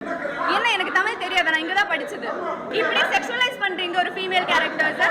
என்ன எனக்கு தமிழ் தெரியாது? நான் இங்க தான் படிச்சது. இப்படி செக்ஷுவலைஸ் பண்றீங்க ஒரு ஃபீமேல் கேரக்டர்ஸ்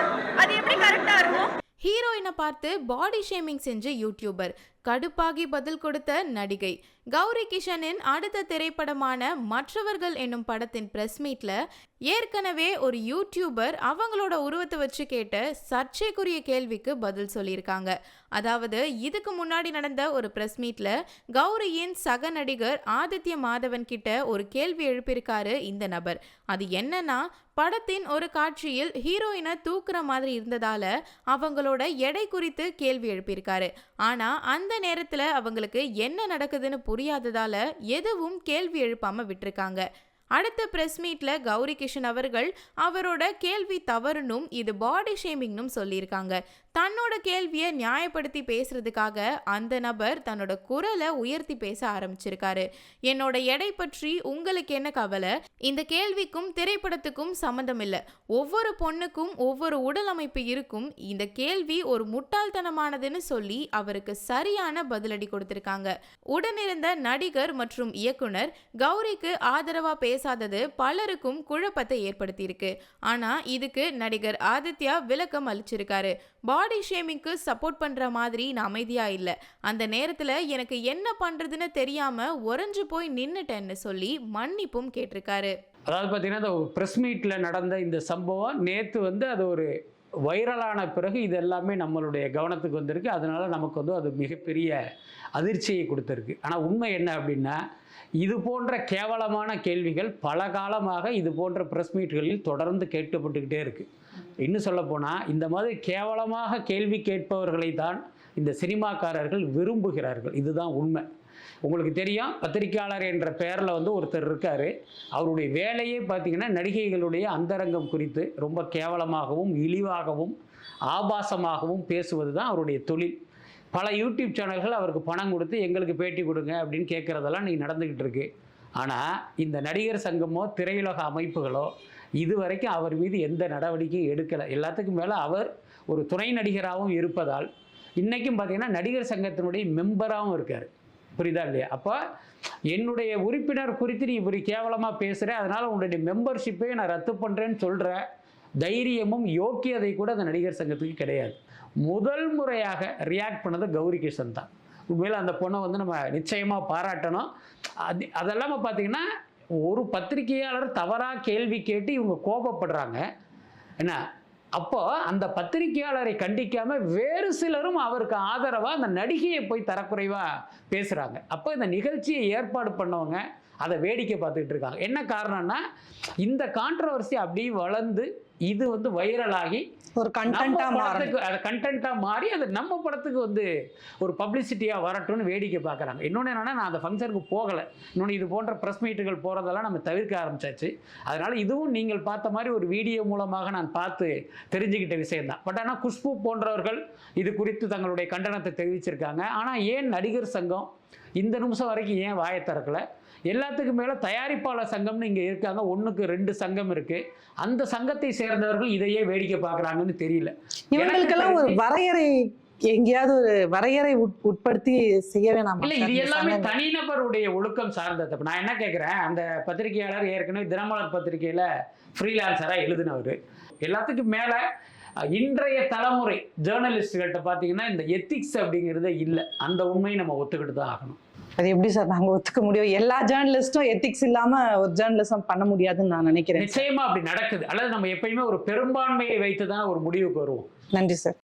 அது எப்படி கரெக்டா இருக்கும்? ஹீரோயினை பார்த்து பாடி ஷேமிங் செஞ்ச யூடியூபர் கடுப்பாகி பதில் கொடுத்த நடிகை. கௌரி கிஷனின் அடுத்த திரைப்படமான மற்றவர்கள் என்னும் படத்தின் பிரஸ் மீட்ல ஏற்கனவே ஒரு யூடியூபர் அவங்களோட உருவத்தை வச்சு கேட்ட சர்ச்சைக்குரிய கேள்விக்கு பதில் சொல்லியிருக்காங்க. அதாவது இதுக்கு முன்னாடி நடந்த ஒரு பிரஸ் மீட்ல கௌரியின் சக நடிகர் ஆதித்ய மாதவன் கிட்ட ஒரு கேள்வி எழுப்பியிருக்காரு இந்த நபர். அது என்னன்னா படத்தின் ஒரு காட்சியில் ஹீரோயினை தூக்குற மாதிரி இருந்ததால அவங்களோட எடை குறித்து கேள்வி எழுப்பியிருக்காரு. ஆனா அந்த நேரத்துல அவங்களுக்கு என்ன நடக்குதுன்னு புரியாததால எதுவும் கேள்வி எழுப்பாம விட்டுருக்காங்க. அடுத்த பிரஸ் மீட்ல கௌரி கிஷன் அவர்கள் அவரோட கேள்வி தவறுனும் இது பாடி ஷேமிங்னும் சொல்லியிருக்காங்க. தன்னோட கேள்வியை நியாயப்படுத்தி பேசுறதுக்காக அந்த நபர் தன்னோட குரலை உயர்த்தி பேச ஆரம்பிச்சிருக்காரு. என்னோட எடை பற்றி உங்களுக்கு என்ன கவலை? இந்த கேள்விக்கும் திரைப்படத்துக்கும் சம்மந்தம் இல்லை ஒவ்வொரு பொண்ணுக்கும் ஒவ்வொரு உடல் அமைப்பு இருக்கும். இந்த கேள்வி ஒரு முட்டாள்தனமானதுன்னு சொல்லி அவருக்கு சரியான பதிலடி கொடுத்திருக்காங்க. உடனிருந்த நடிகர் மற்றும் இயக்குனர் கௌரிக்கு ஆதரவா பேசாதது பலருக்கும் குழப்பத்தை ஏற்படுத்தியிருக்கு. ஆனால் இதுக்கு நடிகர் ஆதித்யா விளக்கம் அளிச்சிருக்காரு. பாடி ஷேமிங்க்கு சப்போர்ட் பண்ணுற மாதிரி நான் அமைதியாக இல்லை. அந்த நேரத்தில் எனக்கு என்ன பண்ணுறதுன்னு தெரியாமல் உறைஞ்சு போய் நின்றுட்டேன்னு சொல்லி மன்னிப்பும் கேட்டிருக்காரு. அதாவது பார்த்தீங்கன்னா இந்த ப்ரெஸ் மீட்டில் நடந்த இந்த சம்பவம் நேற்று வந்து அது ஒரு வைரலான பிறகு இது எல்லாமே நம்மளுடைய கவனத்துக்கு வந்திருக்கு. அதனால் நமக்கு வந்து அது மிகப்பெரிய அதிர்ச்சியை கொடுத்துருக்கு. ஆனால் உண்மை என்ன அப்படின்னா இது போன்ற கேவலமான கேள்விகள் பல காலமாக இது போன்ற ப்ரெஸ் மீட்களில் தொடர்ந்து கேட்கப்பட்டுக்கிட்டே இருக்குது இன்னும் சொல்லப்போனால் இந்த மாதிரி கேவலமாக கேள்வி கேட்பவர்களை தான் இந்த சினிமாக்காரர்கள் விரும்புகிறார்கள். இதுதான் உண்மை. உங்களுக்கு தெரியும் பத்திரிக்கையாளர் என்ற பெயரில் வந்து ஒருத்தர் இருக்கார். அவருடைய வேலையே பார்த்திங்கன்னா நடிகைகளுடைய அந்தரங்கம் குறித்து ரொம்ப கேவலமாகவும் இழிவாகவும் ஆபாசமாகவும் பேசுவது தான் அவருடைய தொழில். பல யூடியூப் சேனல்கள் அவருக்கு பணம் கொடுத்து எங்களுக்கு பேட்டி கொடுங்க அப்படின்னு கேட்குறதெல்லாம் நீ நடந்துக்கிட்டு இருக்கு. ஆனால் இந்த நடிகர் சங்கமோ திரையுலக அமைப்புகளோ இதுவரைக்கும் அவர் மீது எந்த நடவடிக்கையும் எடுக்கலை. எல்லாத்துக்கும் மேலே அவர் ஒரு துணை நடிகராகவும் இருப்பதால் இன்றைக்கும் பார்த்தீங்கன்னா நடிகர் சங்கத்தினுடைய மெம்பராகவும் இருக்கார். புரியுதா இல்லையா? அப்போ என்னுடைய உறுப்பினர் குறித்து நீ இப்படி கேவலமாக பேசுகிற அதனால் உன்னுடைய மெம்பர்ஷிப்பை நான் ரத்து பண்ணுறேன்னு சொல்கிற தைரியமும் யோக்கியதை கூட அந்த நடிகர் சங்கத்துக்கு கிடையாது. முதல் முறையாக ரியாக்ட் பண்ணது கௌரி கிஷன் தான். உண்மையில் அந்த பொண்ணை வந்து நம்ம நிச்சயமாக பாராட்டணும். அது அதெல்லாம பார்த்தீங்கன்னா ஒரு பத்திரிகையாளர் தவறாக கேள்வி கேட்டு இவங்க கோபப்படுறாங்க. என்ன? அப்போ அந்த பத்திரிகையாளரை கண்டிக்காம வேறு சிலரும் அவருக்கு ஆதரவா அந்த நடிகையை போய் தரக்குறைவா பேசுறாங்க. அப்போ இந்த நிகழ்ச்சியை ஏற்பாடு பண்ணவங்க அதை வேடிக்கை பார்த்துக்கிட்டு இருக்காங்க. என்ன காரணம்னா இந்த கான்ட்ரவர்சி அப்படியே வளர்ந்து இது வந்து வைரலாகி ஒரு கண்டென்ட்டா மாறணும் அது கண்டென்ட்டாக மாறி அது நம்ம படத்துக்கு வந்து ஒரு பப்ளிசிட்டியாக வரட்டும்னு வேடிக்கை பார்க்குறாங்க. இன்னொன்று என்னன்னா நான் அந்த ஃபங்க்ஷனுக்கு போகலை. இன்னொன்று இது போன்ற ப்ரெஸ் மீட்டுகள் போகிறதெல்லாம் நம்ம தவிர்க்க ஆரம்பிச்சாச்சு. அதனால் இதுவும் நீங்கள் பார்த்த மாதிரி ஒரு வீடியோ மூலமாக நான் பார்த்து தெரிஞ்சுக்கிட்ட விஷயம்தான். பட் ஆனால் குஷ்பு போன்றவர்கள் இது குறித்து தங்களுடைய கண்டனத்தை தெரிவிச்சிருக்காங்க. ஆனால் ஏன் நடிகர் சங்கம் இந்த நிமிஷம் வரைக்கும் ஏன் வாயை திறக்கல? எல்லாத்துக்கும் மேலே தயாரிப்பாளர் சங்கம்னு இங்கே இருக்காங்க. ஒன்றுக்கு ரெண்டு சங்கம் இருக்குது அந்த சங்கத்தை சேர்ந்தவர்கள் இதையே வேடிக்கை பார்க்குறாங்கன்னு தெரியல. இவங்களுக்கெல்லாம் ஒரு வரையறை எங்கேயாவது ஒரு வரையறை உட்- உட்படுத்தி செய்ய வேணாமா? இல்ல இது எல்லாமே? தனிநபருடைய ஒழுக்கம் சார்ந்தது அப்ப நான் என்ன கேட்குறேன் அந்த பத்திரிகையாளர் ஏற்கனவே தினமலர் பத்திரிகையில ஃப்ரீலான்சராக எழுதினவர். எல்லாத்துக்கும் மேல இன்றைய தலைமுறை ஜேர்னலிஸ்ட்கள்கிட்ட பார்த்தீங்கன்னா இந்த எத்திக்ஸ் அப்படிங்கிறதே இல்லை. அந்த உண்மையை நம்ம ஒத்துக்கிட்டு தான் ஆகணும். அது எப்படி சார் நாங்க ஒத்துக்க முடியும்? எல்லா ஜேர்னலிஸ்டும் எத்திக்ஸ் இல்லாம ஒரு ஜேர்னலிசம் பண்ண முடியாதுன்னு நான் நினைக்கிறேன். நிச்சயமா அப்படி நடக்குது. அல்லது நம்ம எப்பயுமே ஒரு பெரும்பான்மையை வைத்து தான் ஒரு முடிவுக்கு வருவோம். நன்றி சார்.